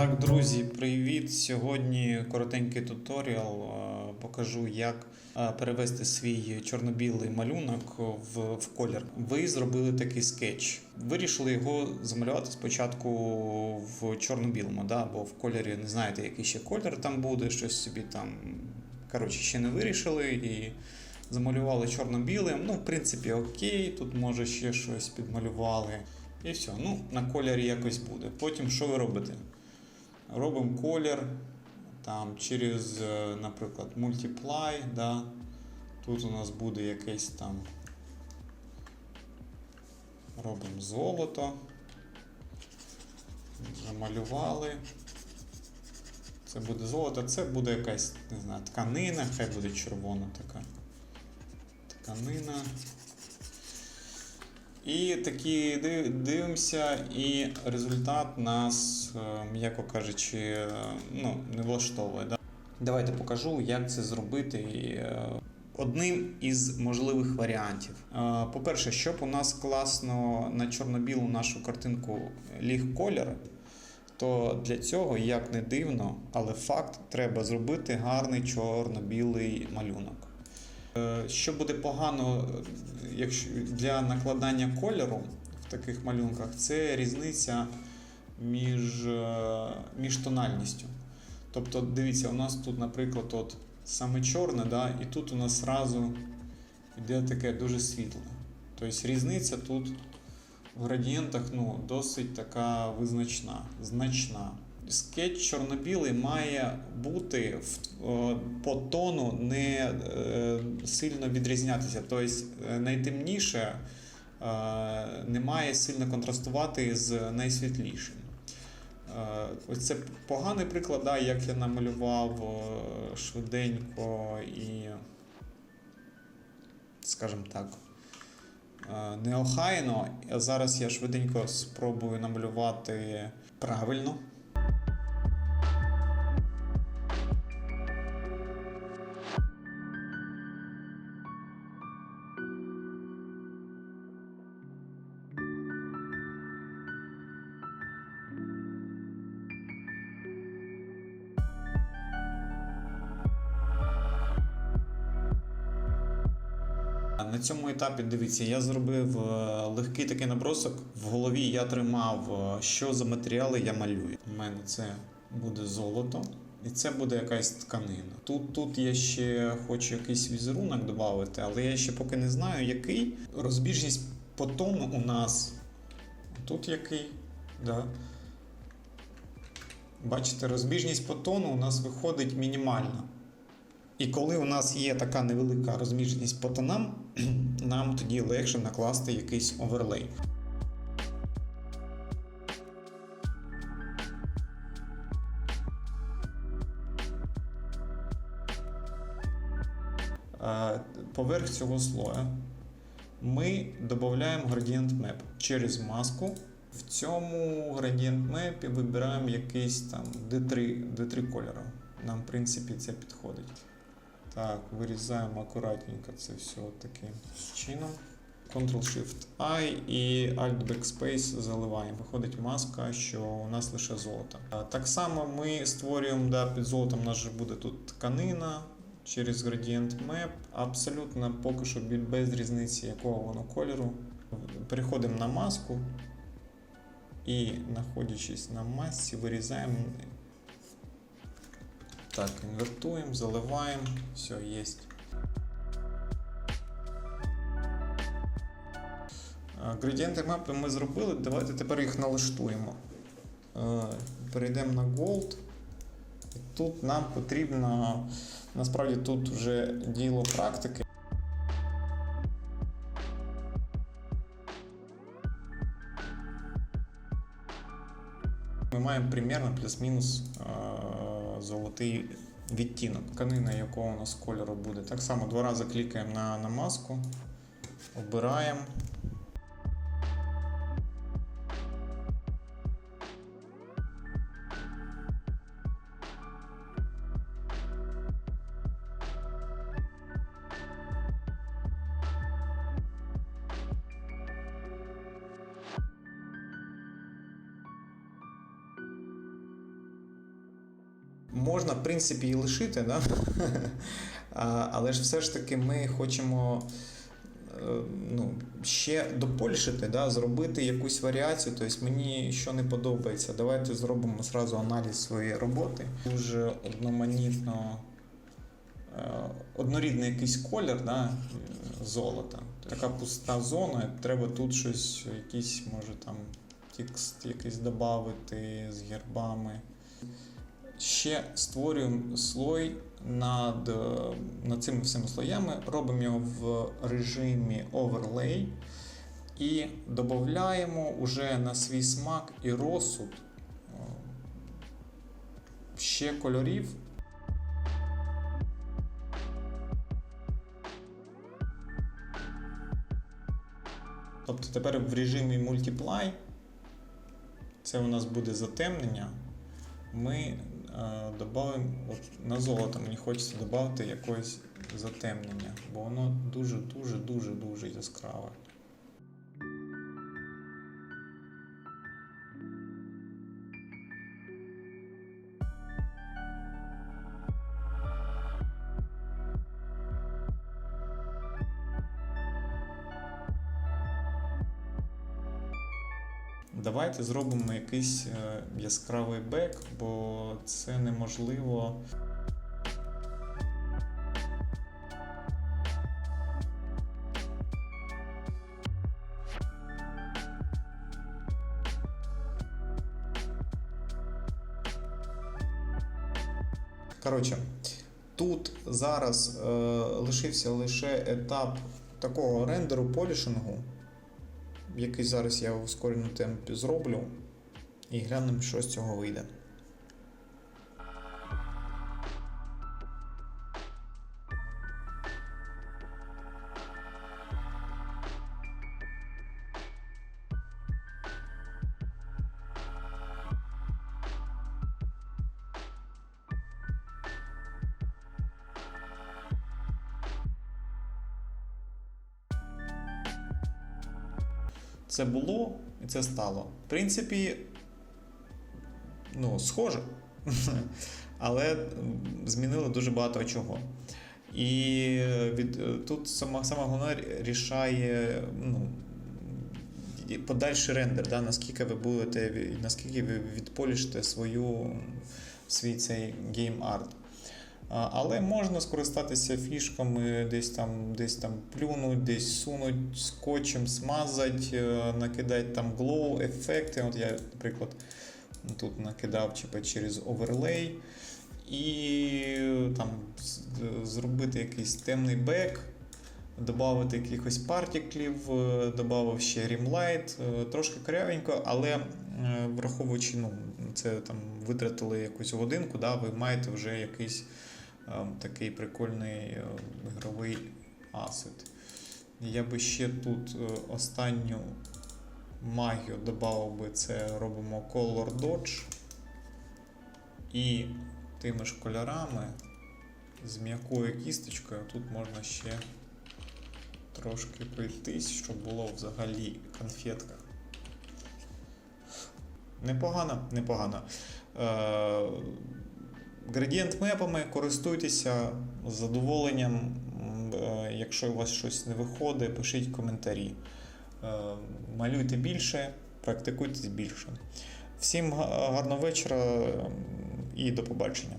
Так, друзі, привіт! Сьогодні коротенький туторіал. Е, Покажу, як е, перевести свій чорно-білий малюнок в, в колір. Ви зробили такий скетч. Вирішили його замалювати спочатку в чорно-білому, да? бо в кольорі не знаєте, який ще колір там буде, щось собі там. Коротше, ще не вирішили і замалювали чорно-білим. Ну, в принципі, окей, тут може ще щось підмалювали. І все. Ну, на кольорі якось буде. Потім що ви робите? Робимо колір там через, е, наприклад, Multiply. Да? Тут у нас буде якесь там. Робимо золото. Намалювали. Це буде золото, це буде якась, не знаю, тканина, хай буде червона така. Тканина. І такі дивимося, і результат нас, е, м'яко кажучи, е, ну, не влаштовує. Да? Давайте покажу, як це зробити. Е, Одним із можливих варіантів. По-перше, щоб у нас класно на чорно-білу нашу картинку ліг колір, то для цього, як не дивно, але факт, треба зробити гарний чорно-білий малюнок. Е, Що буде погано е, якщо для накладання кольору в таких малюнках, це різниця між, е, між тональністю. Тобто, дивіться, у нас тут, наприклад, от саме чорне, да, і тут у нас зразу йде таке дуже світле. Тобто різниця тут в градієнтах ну, досить така визначна, значна. Скетч чорно-білий має бути е, по тону не е, сильно відрізнятися. Тобто е, найтемніше не має сильно контрастувати з найсвітлішим. Ось це поганий приклад, да, як я намалював швиденько і, скажімо так, неохайно. А Зараз я швиденько спробую намалювати правильно. На цьому етапі дивіться, я зробив е, легкий такий набросок. В голові я тримав, е, що за матеріали я малюю. У мене це буде золото, і це буде якась тканина. Тут, тут я ще хочу якийсь візерунок додати, але я ще поки не знаю, який. Розбіжність по тону у нас тут який. Да. Бачите, розбіжність по тону у нас виходить мінімальна. І коли у нас є така невелика розміжність по тонам, нам тоді легше накласти якийсь оверлей. Поверх цього слоя ми додаємо градієнт map через маску. В цьому градієнт мепі вибираємо якийсь там D3, D3 кольору. Нам, в принципі, це підходить. Так, вирізаємо акуратненько це все таким чином. Ctrl-Shift-I і Alt Backspace заливаємо. Виходить маска, що у нас лише золото. Так само ми створюємо да, під золотом, у нас же буде тут тканина через Gradient Map. Абсолютно поки що без різниці, якого воно кольору. Переходимо на маску і, знаходячись на масці, вирізаємо так, інвертуємо, заливаємо, все є. Градієнти мапи ми зробили, давайте тепер їх налаштуємо. Е, Перейдемо на Gold. Тут нам потрібно, насправді тут вже діло практики. Ми маємо примерно плюс-мінус е, золотий відтінок. Тканина, якого у нас кольору буде. Так само два рази клікаємо на, на маску, обираємо. Можна, в принципі, і лишити, да? Але ж все ж таки ми хочемо е, ну, ще дополішити, да? зробити якусь варіацію. Тобто мені що не подобається. Давайте зробимо зразу аналіз своєї роботи. Дуже одноманітно. е, Однорідний якийсь колір, да, золота. Така пуста зона, треба тут щось, якийсь, може там текст якийсь додати з гербами. Ще створюємо слой над, е, над цими всіма слоями, робимо його в режимі Overlay і додаємо уже на свій смак і розсуд е, ще кольорів. Тобто тепер в режимі Multiply, це у нас буде затемнення, ми додамо от на золото мені хочеться додати якось затемнення, бо воно дуже-дуже дуже дуже яскраве. Давайте зробимо якийсь е, яскравий бек, бо це неможливо. Коротше, тут зараз е, лишився лише етап такого рендеру полішингу який зараз я в ускореному темпі зроблю, і глянемо, що з цього вийде. Це було і це стало. В принципі, ну, схоже. Але змінили дуже багато чого. І від, тут саме, саме головне рішає ну, подальший рендер, да, наскільки ви будете, наскільки ви відполішите свою, свій цей гейм-арт. А, Але можна скористатися фішками, десь там десь там плюнуть, десь сунуть скотчем, смазать, е, накидати там glow ефекти. От я, наприклад, тут накидав типу, через оверлей. І там зробити якийсь темний бек, додати якихось партіклів, е, додав ще рімлайт, е, трошки корявенько, але е, враховуючи, ну, це там витратили якусь годинку, да, ви маєте вже якийсь е, такий прикольний е, ігровий асет. Я би ще тут е, останню магію додав би це робимо Color Dodge. І тими ж кольорами з м'якою кісточкою тут можна ще трошки пройтись, щоб було взагалі конфетка. Непогано, непогано. Градієнт мепами користуйтеся з задоволенням. Е, Якщо у вас щось не виходить, пишіть коментарі. Е, Малюйте більше, практикуйтесь більше. Всім гарного вечора і до побачення.